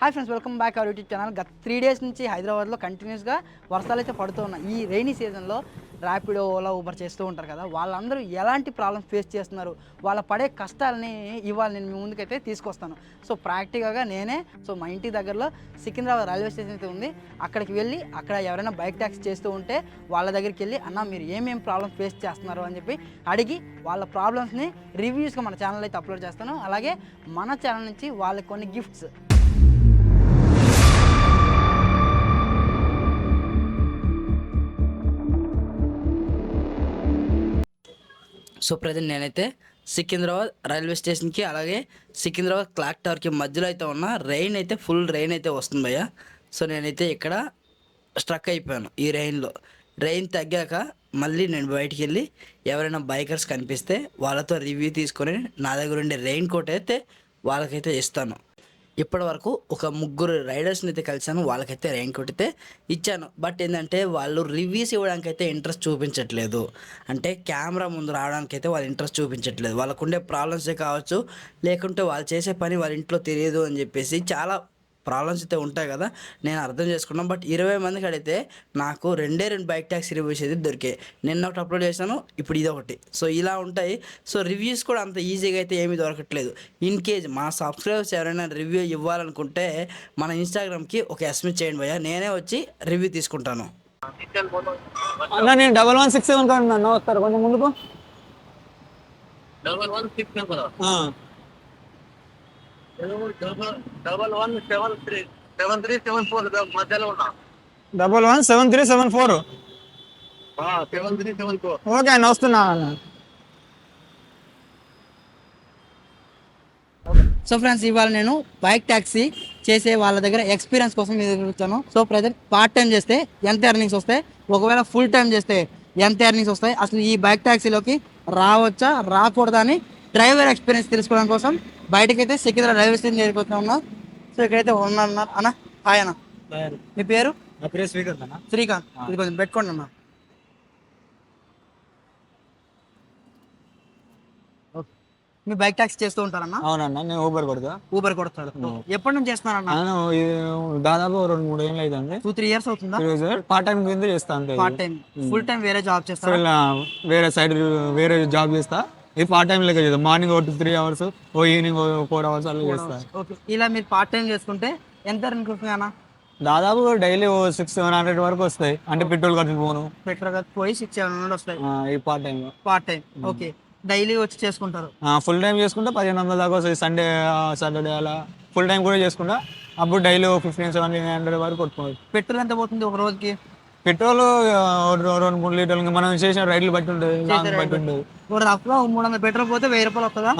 Hi friends welcome back our YouTube channel గత three days నుంచి హైదరాబాద్లో కంటిన్యూస్గా వర్షాలు అయితే పడుతున్నాయి ఈ రైనీ సీజన్లో ర్యాపిడో ఓలా ఊబర్ చేస్తూ ఉంటారు కదా వాళ్ళందరూ ఎలాంటి ప్రాబ్లమ్స్ ఫేస్ చేస్తున్నారు? వాళ్ళ పడే కష్టాలని ఇవాళ నేను మీ ముందుకైతే తీసుకొస్తాను. సో ప్రాక్టికల్గా నేనే సో మా ఇంటి దగ్గరలో సికింద్రాబాద్ రైల్వే స్టేషన్ అయితే ఉంది. అక్కడికి వెళ్ళి అక్కడ ఎవరైనా బైక్ ట్యాక్సీ చేస్తూ ఉంటే వాళ్ళ దగ్గరికి వెళ్ళి అన్న మీరు ఏమేమి ప్రాబ్లమ్స్ ఫేస్ చేస్తున్నారు? అని చెప్పి అడిగి వాళ్ళ ప్రాబ్లమ్స్ని రివ్యూస్గా మన ఛానల్ అయితే అప్లోడ్ చేస్తాను. అలాగే మన ఛానల్ నుంచి వాళ్ళకి కొన్ని గిఫ్ట్స్ సో ప్రజెంట్ నేనైతే సికింద్రాబాద్ రైల్వే స్టేషన్కి అలాగే సికింద్రాబాద్ క్లాక్ టవర్కి మధ్యలో అయితే ఉన్న రైన్ అయితే ఫుల్ రైన్ అయితే వస్తుంది భయ్య. సో నేనైతే ఇక్కడ స్ట్రక్ అయిపోయాను ఈ రైన్లో. రైన్ తగ్గాక మళ్ళీ నేను బయటికి వెళ్ళి ఎవరైనా బైకర్స్ కనిపిస్తే వాళ్ళతో రివ్యూ తీసుకొని నా దగ్గర ఉండే రెయిన్ కోట్ అయితే వాళ్ళకైతే ఇస్తాను. ఇప్పటి వరకు ఒక ముగ్గురు రైడర్స్ని అయితే కలిసాను వాళ్ళకైతే ర్యాంక్ కొట్టితే అయితే ఇచ్చాను. బట్ ఏంటంటే వాళ్ళు రివ్యూస్ ఇవ్వడానికి అయితే ఇంట్రెస్ట్ చూపించట్లేదు. అంటే కెమెరా ముందు రావడానికి అయితే వాళ్ళు ఇంట్రెస్ట్ చూపించట్లేదు. వాళ్ళకు ఉండే ప్రాబ్లమ్సే కావచ్చు లేకుంటే వాళ్ళు చేసే పని వాళ్ళ ఇంట్లో తెలియదు అని చెప్పేసి చాలా ప్రాబ్లమ్స్ అయితే ఉంటాయి కదా నేను అర్థం చేసుకున్నాను. బట్ ఇరవై మందికి అడిగితే నాకు రెండే రెండు బైక్ ట్యాక్సీ రివ్యూస్ అయితే దొరికాయి. నిన్న ఒకటి అప్లోడ్ చేశాను ఇప్పుడు ఇది ఒకటి. సో ఇలా ఉంటాయి. సో రివ్యూస్ కూడా అంత ఈజీగా అయితే ఏమీ దొరకట్లేదు. ఇన్ కేజ్ మా సబ్స్క్రైబర్స్ ఎవరైనా రివ్యూ ఇవ్వాలనుకుంటే మన ఇన్స్టాగ్రామ్కి ఒక ఎస్ఎంఎస్ చేయండి భయ్య. నేనే వచ్చి రివ్యూ తీసుకుంటాను. అన్న నేను డబల్ వన్ సిక్స్ సెవెన్ కాదు అన్న వస్తారు. కొంచెం ముందుకు డబల్ వన్ సిక్స్ ఆ, double one seven three seven three seven four మధ్యలో ఉన్నా double one seven three seven four seven three seven four okay అన్న వస్తున్నా. సో ఫ్రెండ్స్ ఇవాళ నేను బైక్ ట్యాక్సీ చేసే వాళ్ళ దగ్గర ఎక్స్పీరియన్స్ కోసం మీ దగ్గర వచ్చాను. సో ప్రజెంట్ పార్ట్ టైం చేస్తే ఎంత ఎర్నింగ్స్ వస్తాయి? ఒకవేళ ఫుల్ టైం చేస్తే ఎంత ఎర్నింగ్స్ వస్తాయి? అసలు ఈ బైక్ ట్యాక్సీలోకి రావచ్చా? రాకూడదా అని డ్రైవర్ ఎక్స్పీరియన్స్ తెలుసుకోవడం కోసం బయటకైతే సికింద్రా రైల్వే స్టేషన్ చేరుకుంటా ఉన్నా. సో ఇక్కడైతే ఉన్నారు. అన్న హాయ్ అన్న. మీ పేరు? నా పేరు శ్రీకాంత్ అన్న. శ్రీకాంత్. ఇది కొంచెం పెట్టుకోండి అన్న. మీ బైక్ ట్యాక్సీ చేస్తూ ఉంటారన్నా? అవునన్న నేను ఊబర్ కొడతా. ఊబర్ కొడతాడు. ఎప్పటి నుంచి చేస్తున్నారన్న? నేను దాదాపు రెండు మూడు ఏళ్ళు అవుతుంది టూ త్రీ ఇయర్స్ అవుతుందా? పార్ట్ టైం కింద చేస్తా అంతే. పార్ట్ టైం ఫుల్ టైం వేరే జాబ్ చేస్తారా? ఇలా వేరే సైడ్ వేరే జాబ్ చేస్తా. ఇది పార్ట్ టైం లెక్క చేస్తా మార్నింగ్ ఒక త్రీ అవర్స్ ఓ ఈవినింగ్ ఫోర్ అవర్స్ అలా చేస్తా. ఓకే ఇలా మీరు పార్ట్ టైం చేసుకుంటే ఎంత అన్న? దాదాపు డైలీ ఓ సిక్స్ సెవెన్ హండ్రెడ్ వరకు వస్తాయి. అంటే పెట్రోల్ ఖర్చులు పోను. పెట్రోల్గా పోయి సిక్స్ సెవెన్ హండ్రెడ్ వస్తాయి. ఈ part time part time okay daily వచ్చి చేసుకుంటారు. ఫుల్ టైం చేసుకుంటే పదిహేను వందల దాకా వస్తుంది సండే సాటర్డే అలా. ఫుల్ టైం కూడా చేసుకుంటా. అప్పుడు డైలీ ఫిఫ్టీన్ సెవెంటీన్ హండ్రెడ్ వరకు కొట్టుకోవచ్చు. పెట్రోల్ ఎంత పోతుంది ఒక రోజుకి? పెట్రోల్ రెండు మూడు లీటర్లు మనం చేసిన రైడ్లు బట్టి ఉంటుంది లాంగ్ బట్టి ఉంటుంది ఒక రఫ్గా మూడు వందల పెట్రోల్ పోతే వెయ్యి రూపాయలు వస్తుందా?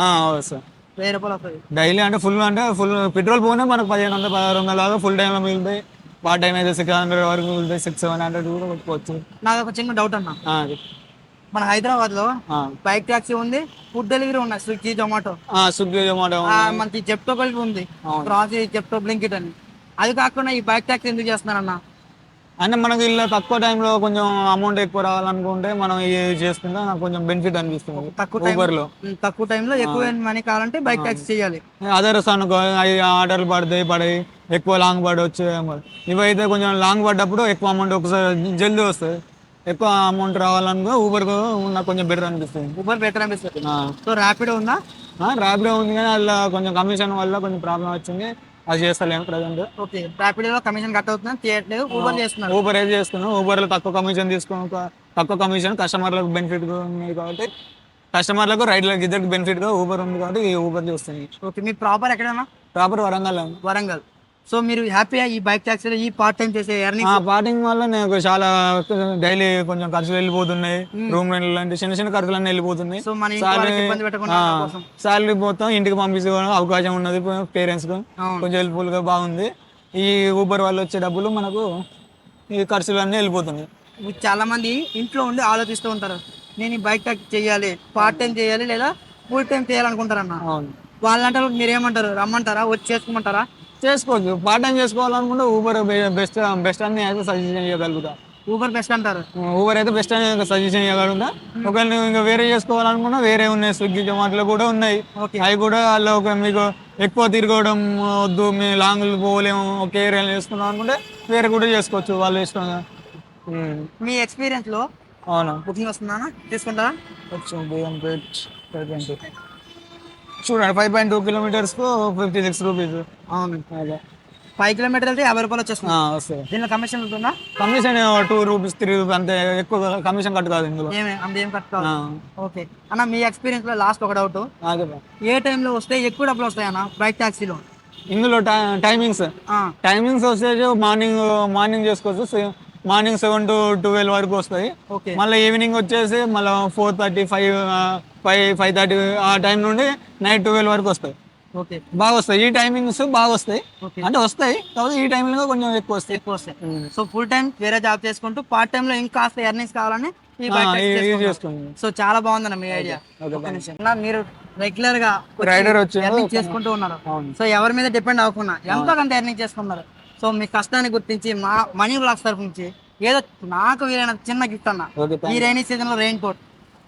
సార్. వెయ్యి రూపాయలు వస్తుంది. డైలీ అంటే ఫుల్ అంటే ఫుల్ పెట్రోల్ పోనే మనకు పదిహేను వందల పదహారు వందల దాకా ఫుల్ టైంలో మిగులుతాయి. పార్ట్ టైం అయితే సిక్స్ హండ్రెడ్ వరకు మిగులుతాయి సిక్స్ సెవెన్ హండ్రెడ్ కూడా కొట్టుకోవచ్చు. నాకు ఒక చిన్న డౌట్ అన్న. మన హైదరాబాద్లో. బైక్ ట్యాక్సీ ఉంది ఫుడ్ డెలివరీ ఉన్నాయి స్విగ్గీ జొమాటో. స్విగ్గీ జొమాటో మనకి జెప్టో కలిపి ఉంది. క్రాస్ జెప్టో బ్లింకిట్ అని. అది కాకుండా ఈ బైక్ ట్యాక్సీ ఎందుకు చేస్తున్నారన్న? అంటే మనకి ఇలా తక్కువ టైంలో కొంచెం అమౌంట్ ఎక్కువ రావాలనుకుంటే మనం ఇది చేసుకుంటే నాకు కొంచెం బెనిఫిట్ అనిపిస్తుంది. తక్కువ ఊబర్లో. తక్కువ టైంలో ఎక్కువ మనీ కావాలంటే బైక్ ట్యాక్సీ చేయాలి. అదర్స్ అనుకో ఆర్డర్లు పడతాయి పడాయి ఎక్కువ లాంగ్ పడవచ్చు ఇవైతే కొంచెం లాంగ్ పడ్డప్పుడు ఎక్కువ అమౌంట్ ఒకసారి జల్దీ వస్తుంది ఎక్కువ అమౌంట్ రావాలనుకో ఊబర్ నాకు కొంచెం బెటర్ అనిపిస్తుంది. ఊబర్ బెటర్ అనిపిస్తుంది. సో ర్యాపిడో ఉందా? ర్యాపిడో ఉంది కానీ అలా కొంచెం కమిషన్ వల్ల కొంచెం ప్రాబ్లం వచ్చింది. అది చేస్తలేము ప్రజెంట్ ఓకే ర్యాపిడోలో కమిషన్ కట్ అవుతుంది? తీయట్లేదు ఊబర్ చేస్తున్నారు. ఊబర్ ఏది చేస్తున్నాం ఊబర్లో తక్కువ కమిషన్ తీసుకుని తక్కువ కమిషన్ కస్టమర్లకు బెనిఫిట్ ఉంది కాబట్టి కస్టమర్లకు రైడ్లకు ఇద్దరికి బెనిఫిట్గా ఊబర్ ఉంది కాబట్టి ఊబర్ చూస్తుంది ఓకే మీ ప్రాపర్ ఎక్కడన్నా? ప్రాపర్ వరంగల్ వరంగల్. సో మీరు హ్యాపీగా ఈ బైక్ ట్యాక్సీలో ఈ పార్ట్ టైం చేసే ఎర్నింగ్ పార్టింగ్ వల్ల నాకు చాలా డైలీ కొంచెం ఖర్చులు వెళ్ళిపోతున్నాయి. రూమ్ రెంట్ లాంటి చిన్న చిన్న ఖర్చులన్నీ వెళ్ళిపోతున్నాయి. సో మన ఇబ్బంది పెట్టకుండా సాలరీ మొత్తం ఇంటికి పంపించుకోవడం అవకాశం ఉన్నది పేరెంట్స్కు. కొంచెం హెల్ప్ఫుల్గా బాగుంది. ఈ ఊబర్ వల్ల వచ్చే డబ్బులు మనకు ఈ ఖర్చులు అన్నీ వెళ్ళిపోతున్నాయి. చాలా మంది ఇంట్లో ఉండి ఆలోచిస్తూ ఉంటారు. నేను ఈ బైక్ ట్యాక్సీ చేయాలి పార్ట్ టైం చేయాలి లేదా ఫుల్ టైం చేయాలనుకుంటారన్న. అవును. వాళ్ళంటారు మీరు ఏమంటారు రమ్మంటారా వచ్చి చేసుకోమంటారా చేసుకోవచ్చు. పార్ట్ టైం చేసుకోవాలనుకుంటే ఊబర్ బెస్ట్ బెస్ట్ అని అయితే సజెషన్ చేయగలుగుతా ఊబర్ బెస్ట్ అంటారు. ఊబర్ అయితే బెస్ట్ అని సజెషన్ ఇవ్వగలుగుతా ఒకవేళ నువ్వు ఇంకా వేరే చేసుకోవాలనుకున్నా వేరే ఉన్నాయి. స్విగ్గీ జొమాటోలో కూడా ఉన్నాయి. అవి కూడా వాళ్ళు ఒక మీకు ఎక్కువ తిరగడం వద్దు మీ లాంగ్ పోలేము ఒక ఏరియాలో చేసుకుందాం అనుకుంటే వేరే కూడా చేసుకోవచ్చు వాళ్ళు ఇష్టంగా. ఉమ్. మీ ఎక్స్పీరియన్స్లో అవునా? బుకింగ్ వస్తుందా? తీసుకుంటారా? వచ్చింది చూడండి ఫైవ్ పాయింట్ టూ కిలోమీటర్స్కు ఫిఫ్టీ సిక్స్ రూపీస్ అవును అదే. ఫైవ్ కిలోమీటర్ వెళ్తే యాభై రూపాయలు వచ్చేస్తుంది. ఆ, వస్తాయి. దీనిలో కమిషన్ ఉంటుందా? Commission two rupees three rupees అంతే ఎక్కువ కమిషన్ కట్ కాదు ఇందులో. అంత ఏం ఆ, ఓకే. అన్న మీ ఎక్స్పీరియన్స్లో లాస్ట్ ఒక డౌట్. ఏ టైంలో వస్తే ఎక్కువ డబ్బులు వస్తాయి అన్న? బైక్ ట్యాక్సీలో ఇందులో టైమింగ్స్ టైమింగ్స్ వచ్చేసి మార్నింగ్ మార్నింగ్ చేసుకోవచ్చు మార్నింగ్ సెవెన్ టు ట్వెల్వ్ వరకు వస్తాయి. ఓకే. మళ్ళీ ఈవినింగ్ వచ్చేసి మళ్ళీ four thirty five five five thirty ఆ టైం నుండి నైట్ ట్వెల్వ్ వరకు వస్తాయి. ఓకే. బాగా వస్తాయి. ఈ టైమింగ్స్ బాగా వస్తాయి. అంటే వస్తాయి. కాకపోతే ఈ టైంలో కొంచెం ఎక్కువ వస్తాయి. ఎక్కువ వస్తాయి. సో ఫుల్ టైం వేరే జాబ్ చేసుకుంటూ పార్ట్ టైం లో ఇంకా కాస్త ఎర్నింగ్స్ కావాలని సో చాలా బాగుందన్న మీ ఐడియా మీరు రెగ్యులర్గా రైడర్ వచ్చి ఎర్నింగ్ చేసుకుంటూ ఉన్నారు. సో ఎవరి మీద డిపెండ్ అవ్వకుండా ఎంతో కొంత ఎర్నింగ్ చేసుకున్నారు సో మీ కష్టాన్ని గుర్తించి మా మనీ బ్లాక్స్ తరఫు నుంచి ఏదో నాకు వీలైన చిన్న గిఫ్ట్ అన్న. ఓకే ఈ రైనీ సీజన్లో raincoat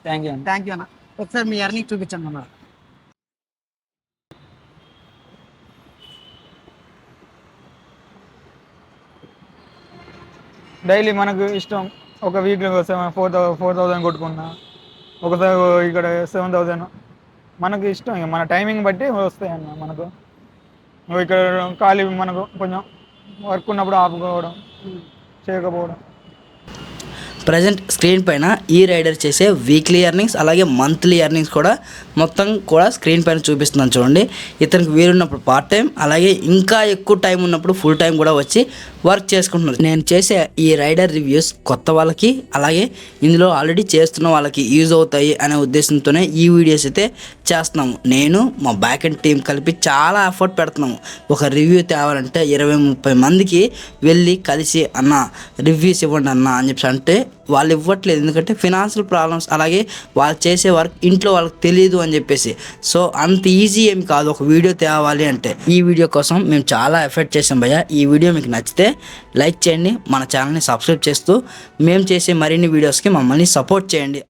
thank you thank you అన్న ఒకసారి మీ ఎర్నింగ్ చూపించండి అన్న. డైలీ మనకు ఇష్టం ఒక వీక్లో seven four thou four thousand కొట్టుకున్నా ఒకసారి ఇక్కడ సెవెన్ థౌజండ్ మనకు ఇష్టం ఇక మన టైమింగ్ బట్టి వస్తాయి అన్న మనకు. ఇక్కడ ఖాళీ మనకు కొంచెం వర్క్ ఉన్నప్పుడు ఆపుకోవడం చేయకపోవడం. ప్రజెంట్ స్క్రీన్ పైన ఈ రైడర్ చేసే వీక్లీ ఎర్నింగ్స్ అలాగే మంత్లీ ఎర్నింగ్స్ కూడా మొత్తం కూడా స్క్రీన్ పైన చూపిస్తున్నాను చూడండి. ఇతనికి వీలున్నప్పుడు పార్ట్ టైం అలాగే ఇంకా ఎక్కువ టైం ఉన్నప్పుడు ఫుల్ టైం కూడా వచ్చి వర్క్ చేసుకుంటున్నారు. నేను చేసే ఈ రైడర్ రివ్యూస్ కొత్త వాళ్ళకి అలాగే ఇందులో ఆల్రెడీ చేస్తున్న వాళ్ళకి యూజ్ అవుతాయి అనే ఉద్దేశంతోనే ఈ వీడియోస్ అయితే చేస్తున్నాము. నేను మా బ్యాక్ అండ్ టీం కలిపి చాలా ఎఫర్ట్ పెడుతున్నాము. ఒక రివ్యూ తేవాలంటే ఇరవై ముప్పై మందికి వెళ్ళి కలిసి అన్న రివ్యూస్ ఇవ్వండి అన్న అని చెప్పి అంటే వాళ్ళు ఇవ్వట్లేదు. ఎందుకంటే ఫినాన్షియల్ ప్రాబ్లమ్స్ అలాగే వాళ్ళు చేసే వర్క్ ఇంట్లో వాళ్ళకి తెలియదు అని చెప్పేసి. సో అంత ఈజీ ఏం కాదు. ఒక వీడియో తేవాలి అంటే ఈ వీడియో కోసం మేము చాలా ఎఫర్ట్ చేసాం భయ్య. ఈ వీడియో మీకు నచ్చితే లైక్ చేయండి. మన ఛానల్ని సబ్స్క్రైబ్ చేస్తూ మేము చేసే మరిన్ని వీడియోస్కి మమ్మల్ని సపోర్ట్ చేయండి.